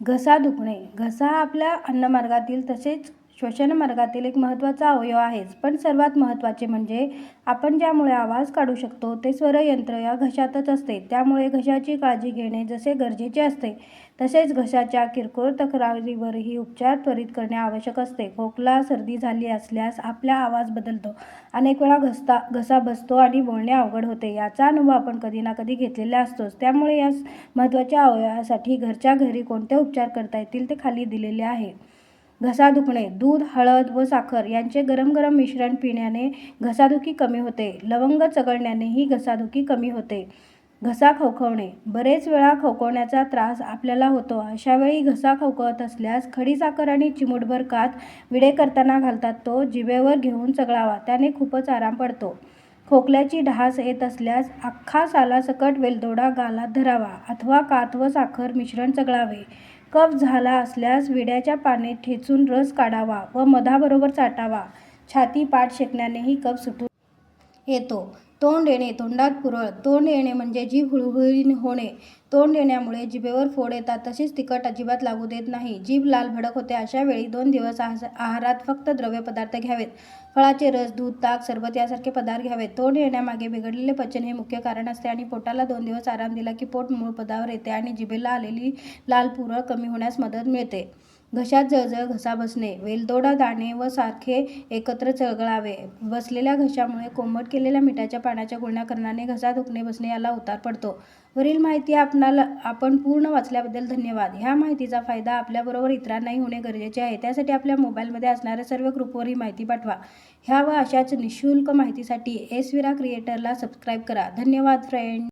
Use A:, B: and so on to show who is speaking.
A: घसा दुखणे. घसा हा आपल्या अन्नमार्गातील तसेच श्वसन मार्गातील एक महत्त्वाचा अवयव आहेच. पण सर्वात महत्त्वाचे म्हणजे आपण ज्यामुळे आवाज काढू शकतो ते स्वरयंत्र या घशातच असते. त्यामुळे घशाची काळजी घेणे जसे गरजेचे असते तसेच घशाच्या किरकोळ तक्रारीवरही उपचार त्वरित करणे आवश्यक असते. खोकला सर्दी झाली असल्यास आपला आवाज बदलतो. अनेक वेळा घसता घसा बसतो आणि बोलणे अवघड होते. याचा अनुभव आपण कधी ना कधी घेतलेला असतोच. त्यामुळे या महत्त्वाच्या अवयवासाठी घरच्या घरी कोणते उपचार करता येतील ते खाली दिलेले आहे. घसा दुखणे दूध हळद व साखर यांचे गरम गरम मिश्रण पिण्याने घसादुखी कमी होते. लवंग चघळण्यानेही घसादुखी कमी होते. घसा खवखवणे बरेच वेळा खवखवण्याचा त्रास आपल्याला होतो. अशावेळी घसा खवखवत असल्यास खडीसाखर आणि चिमूटभर कात विडे करताना घालतात. तो जिभेवर घेऊन चघळावा त्याने खूपच आराम पडतो. खोकल्याची ढास येत असल्यास अख्खा सालासकट वेलदोडा गालात धरावा अथवा कात व साखर मिश्रण चघळावे कफ झाला असल्यास विड्याच्या पाने ठेचून रस काढावा व मधाबरोबर चाटावा. छाती पाठ शेकण्यानेही कफ सुटून येतो. तोंड येणे तोंडात पुरळ तोंड येणे म्हणजे जीभ हुळहुळी होणे. तोंड येण्यामुळे जिभेवर फोड येतात तसेच तिखट अजिबात लागू देत नाही. जीभ लाल भडक होते अशा वेळी दोन दिवस आहारात फक्त द्रव्य पदार्थ घ्यावेत. फळाचे रस दूध ताक सरबत यासारखे पदार्थ घ्यावेत. तोंड येण्यामागे बिघडलेले पचन हे मुख्य कारण असते आणि पोटाला दोन दिवस आराम दिला की पोट मूळ पदावर येते आणि जिभेला आलेली लाल पुरळ कमी होण्यास मदत मिळते. घशात जळजळ घसा बसणे वेलदोडा दाणे व सारखे एकत्र चळगळावे. बसलेल्या घशामुळे कोंबट केलेल्या मिठाच्या पाण्याच्या गुळण्या करण्याने घसा दुखणे बसणे याला उतार पडतो. वरील माहिती आपणाला आपण पूर्ण वाचल्याबद्दल धन्यवाद. ह्या माहितीचा फायदा आपल्याबरोबर इतरांनाही होणे गरजेचे आहे. त्यासाठी आपल्या मोबाईलमध्ये असणाऱ्या सर्व ग्रुपवर ही माहिती पाठवा. ह्या व अशाच निशुल्क माहितीसाठी एस विरा क्रिएटरला सबस्क्राईब करा. धन्यवाद फ्रेंड